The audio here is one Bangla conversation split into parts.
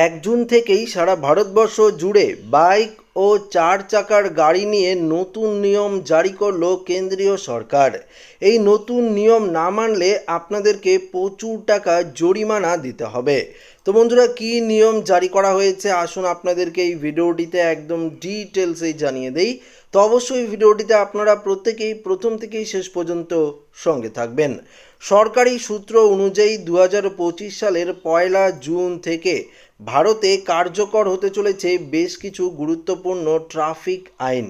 এক জুন থেকেই সারা ভারতবর্ষ জুড়ে বাইক ও চার চাকার গাড়ি নিয়ে নতুন নিয়ম জারি করল কেন্দ্রীয় সরকার। এই নতুন নিয়ম না মানলে আপনাদেরকে প্রচুর টাকা জরিমানা দিতে হবে। তো বন্ধুরা, কী নিয়ম জারি করা হয়েছে? আসুন আপনাদেরকে এই ভিডিওটিতে একদম ডিটেলসে জানিয়ে দেই। তো অবশ্যই ভিডিওটিতে আপনারা প্রত্যেকেই প্রথম থেকেই শেষ পর্যন্ত সঙ্গে থাকবেন। সরকারি সূত্র অনুযায়ী দু হাজার পঁচিশ সালের পয়লা জুন থেকে ভারতে কার্যকর হতে চলেছে বেশ কিছু গুরুত্বপূর্ণ ট্রাফিক আইন।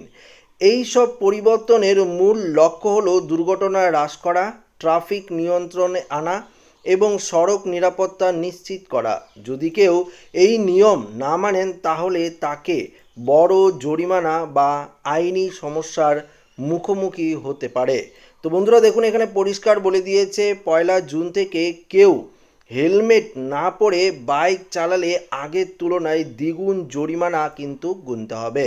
এই সব পরিবর্তনের মূল লক্ষ্য হলো দুর্ঘটনা হ্রাস করা, ট্রাফিক নিয়ন্ত্রণে আনা এবং সড়ক নিরাপত্তা নিশ্চিত করা। যদি কেউ এই নিয়ম না মানেন, তাহলে তাকে বড় জরিমানা বা আইনি সমস্যার মুখোমুখি হতে পারে। তো বন্ধুরা, দেখুন, এখানে পরিষ্কার বলে দিয়েছে, পয়লা জুন থেকে কেউ হেলমেট না পরে বাইক চালালে আগের তুলনায় দ্বিগুণ জরিমানা কিন্তু গুনতে হবে।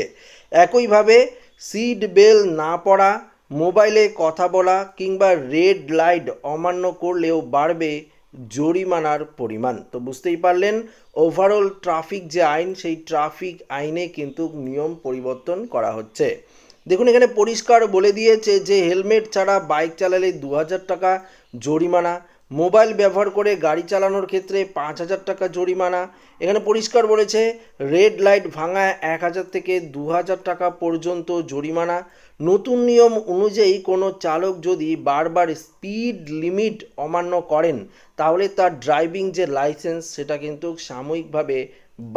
একইভাবে সিট বেল্ট না পরা, মোবাইলে কথা বলা কিংবা রেড লাইট অমান্য করলেও বাড়বে জরিমানার পরিমাণ। তো বুঝতেই পারলেন ওভারঅল ট্রাফিক যে আইন, সেই ট্রাফিক আইনে কিন্তু নিয়ম পরিবর্তন করা হচ্ছে। দেখুন, এখানে পরিষ্কার বলে দিয়েছে যে হেলমেট ছাড়া বাইক চালালে দু হাজার টাকা জরিমানা। মোবাইল ব্যবহার করে গাড়ি চালানোর ক্ষেত্রে পাঁচ হাজার টাকা জরিমানা। এখানে পরিষ্কার বলেছে রেড লাইট ভাঙা এক হাজার থেকে দু হাজার টাকা পর্যন্ত জরিমানা। নতুন নিয়ম অনুযায়ী কোনো চালক যদি বারবার স্পিড লিমিট অমান্য করেন, তাহলে তার ড্রাইভিং যে লাইসেন্স সেটা কিন্তু সাময়িকভাবে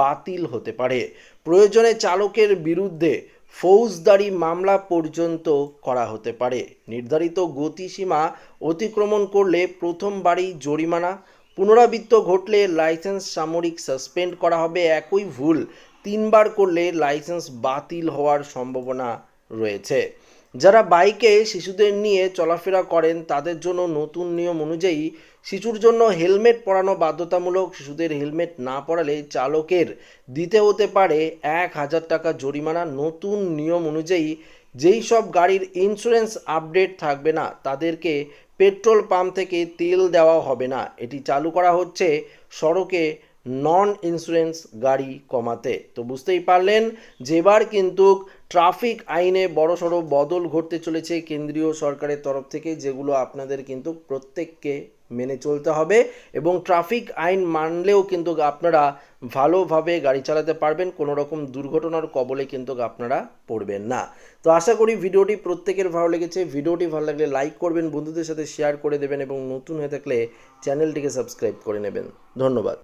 বাতিল হতে পারে। প্রয়োজনে চালকের বিরুদ্ধে ফৌজদারি মামলা পর্যন্ত করা হতে পারে। নির্ধারিত গতিসীমা অতিক্রমণ করলে প্রথমবারই জরিমানা। পুনরাবৃত্ত ঘটলে লাইসেন্স সামরিক সাসপেন্ড করা হবে একই ভুল। তিনবার করলে লাইসেন্স বাতিল হওয়ার সম্ভাবনা রয়েছে। যারা বাইকে শিশুদের নিয়ে চলাফেরা করেন, তাদের জন্য নতুন নিয়ম অনুযায়ী শিশুর জন্য হেলমেট পরানো বাধ্যতামূলক। শিশুদের হেলমেট না পরালে চালকের দিতে হতে পারে এক হাজার টাকা জরিমানা। নতুন নিয়ম অনুযায়ী যেই সব গাড়ির ইন্স্যুরেন্স আপডেট থাকবে না, তাদেরকে পেট্রোল পাম্প থেকে তেল দেওয়া হবে না। এটি চালু করা হচ্ছে সড়কে নন ইন্স্যুরেন্স গাড়ি কমাতে। তো বুঝতেই পারলেন, যেবার কিন্তু ট্রাফিক আইনে বড়সড় বদল ঘটতে চলেছে কেন্দ্রীয় সরকারের তরফ থেকে, যেগুলো আপনাদের কিন্তু প্রত্যেককে মেনে চলতে হবে এবং ট্রাফিক আইন মানলেও কিন্তু আপনারা ভালোভাবে গাড়ি চালাতে পারবেন কোনো রকম দুর্ঘটনার কবলে কিন্তু আপনারা পড়বেন না। তো আশা করি ভিডিওটি প্রত্যেকের ভালো লেগেছে। ভিডিওটি ভালো লাগলে লাইক করবেন, বন্ধুদের সাথে শেয়ার করে দেবেন এবং নতুন হয়ে থাকলে চ্যানেলটিকে সাবস্ক্রাইব করে নেবেন। ধন্যবাদ।